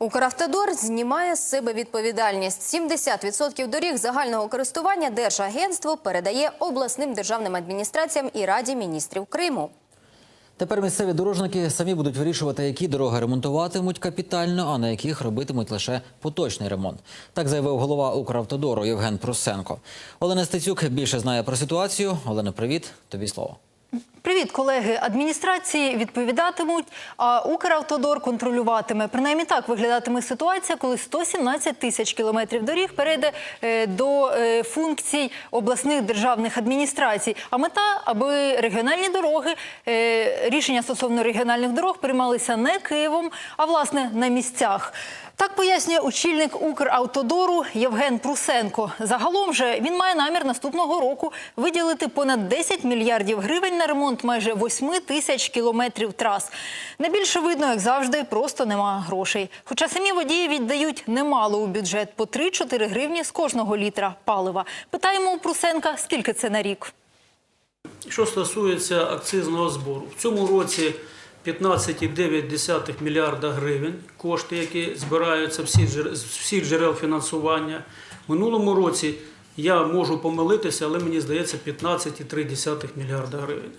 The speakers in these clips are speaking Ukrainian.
Укравтодор знімає з себе відповідальність. 70% доріг загального користування Держагентство передає обласним державним адміністраціям і Раді міністрів Криму. Тепер місцеві дорожники самі будуть вирішувати, які дороги ремонтуватимуть капітально, а на яких робитимуть лише поточний ремонт. Так заявив голова Укравтодору Євген Прусенко. Олена Стецюк більше знає про ситуацію. Олена, привіт. Тобі слово. Привіт, колеги. Адміністрації відповідатимуть, а Укравтодор контролюватиме. Принаймні так виглядатиме ситуація, коли 117 тисяч кілометрів доріг перейде е, до е, функцій обласних державних адміністрацій. А мета, аби регіональні дороги, е, рішення стосовно регіональних дорог приймалися не Києвом, а власне на місцях. Так пояснює очільник Укравтодору Євген Прусенко. Загалом же він має намір наступного року виділити понад 10 мільярдів гривень на ремонт майже 8 тисяч кілометрів трас. Найбільше видно, як завжди, просто нема грошей. Хоча самі водії віддають немало у бюджет по 3-4 гривні з кожного літра палива. Питаємо у Прусенка, скільки це на рік. Що стосується акцизного збору, в цьому році 15,9 мільярда гривень кошти, які збираються з всіх джерел фінансування. В минулому році я можу помилитися, але мені здається 15,3 мільярда гривень.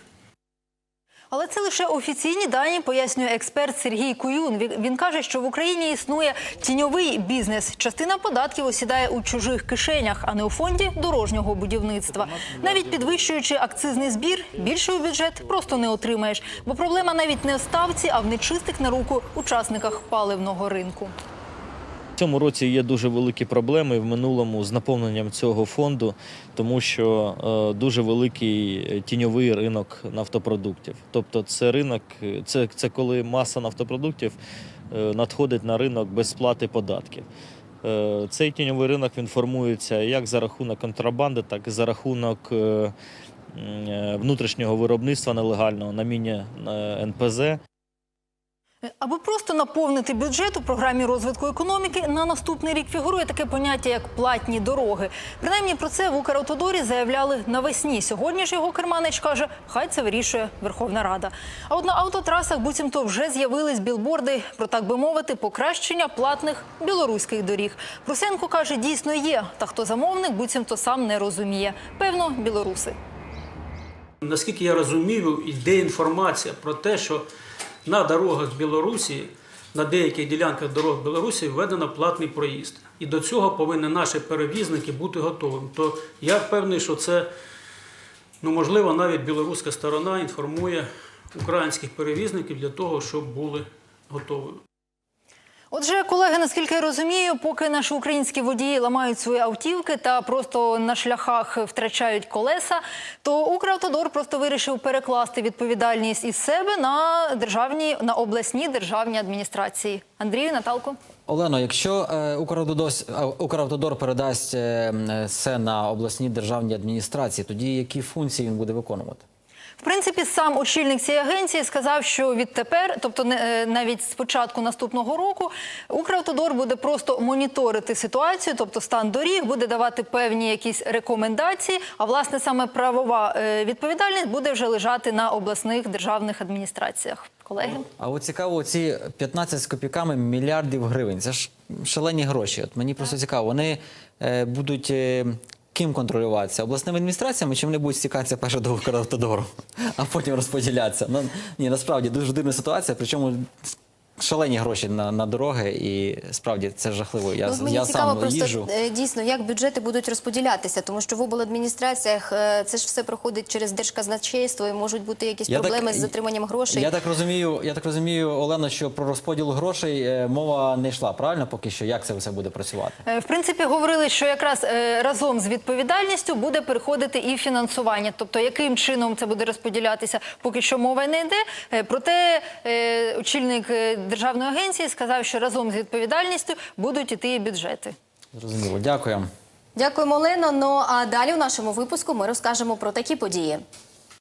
Але це лише офіційні дані, пояснює експерт Сергій Куюн. Він, каже, що в Україні існує тіньовий бізнес. Частина податків осідає у чужих кишенях, а не у фонді дорожнього будівництва. Навіть підвищуючи акцизний збір, більше у бюджет просто не отримаєш. Бо проблема навіть не в ставці, а в нечистих на руку учасниках паливного ринку. Цьому році є дуже великі проблеми в минулому з наповненням цього фонду, тому що е, дуже великий е, тіньовий ринок нафтопродуктів. Тобто, це ринок, е, це, це коли маса нафтопродуктів надходить на ринок без сплати податків. Цей тіньовий ринок він формується як за рахунок контрабанди, так і за рахунок внутрішнього виробництва нелегального на міні НПЗ. Аби просто наповнити бюджет у програмі розвитку економіки на наступний рік фігурує таке поняття як платні дороги. Принаймні про це в Укравтодорі заявляли навесні. Сьогодні ж його керманич каже, хай це вирішує Верховна Рада. А от на автотрасах буцімто вже з'явились білборди про так би мовити покращення платних білоруських доріг. Прусенко каже, дійсно є. Та хто замовник, буцімто сам не розуміє. Певно, білоруси. Наскільки я розумію, йде інформація про те, що на дорогах Білорусі, на деяких ділянках дорог Білорусі введено платний проїзд. І до цього повинні наші перевізники бути готовими. То я впевнений, що це, ну можливо, навіть білоруська сторона інформує українських перевізників для того, щоб були готові. Отже, колеги, наскільки я розумію, поки наші українські водії ламають свої автівки та просто на шляхах втрачають колеса, то Укравтодор просто вирішив перекласти відповідальність із себе на державні на обласні державні адміністрації. Андрію, Наталко. Олено, якщо е, е, Укравтодор передасть е, все на обласні державні адміністрації, тоді які функції він буде виконувати? В принципі, сам очільник цієї агенції сказав, що відтепер, тобто е, навіть з початку наступного року, Укравтодор буде просто моніторити ситуацію, тобто стан доріг, буде давати певні якісь рекомендації. А власне саме правова е, відповідальність буде вже лежати на обласних державних адміністраціях. Колеги. А от цікаво, ці 15 з копійками мільярдів гривень. Це ж шалені гроші. От мені просто цікаво, вони е, будуть е, ким контролюватися? Обласними адміністраціями чи вони будуть стікатися перше до Укравтодору, а потім розподілятися? Ну ні, насправді дуже дивна ситуація. Причому шалені гроші на, на дороги, і справді це жахливо. Я, Ну, мені я цікаво сам просто їжджу. е, дійсно, як бюджети будуть розподілятися, тому що в обладміністраціях е, це ж все проходить через держказначейство і можуть бути якісь Я так- проблеми з затриманням грошей. Я так розумію, я так розумію, Олена, що про розподіл грошей е, мова не йшла. Правильно, поки що як це все буде працювати? В принципі, говорили, що якраз разом з відповідальністю буде переходити і фінансування. Тобто, яким чином це буде розподілятися, поки що мова не йде. Проте очільник державної агенції сказав, що разом з відповідальністю будуть іти і бюджети. Зрозуміло, дякую. Дякуємо, Олено. Ну а далі у нашому випуску ми розкажемо про такі події.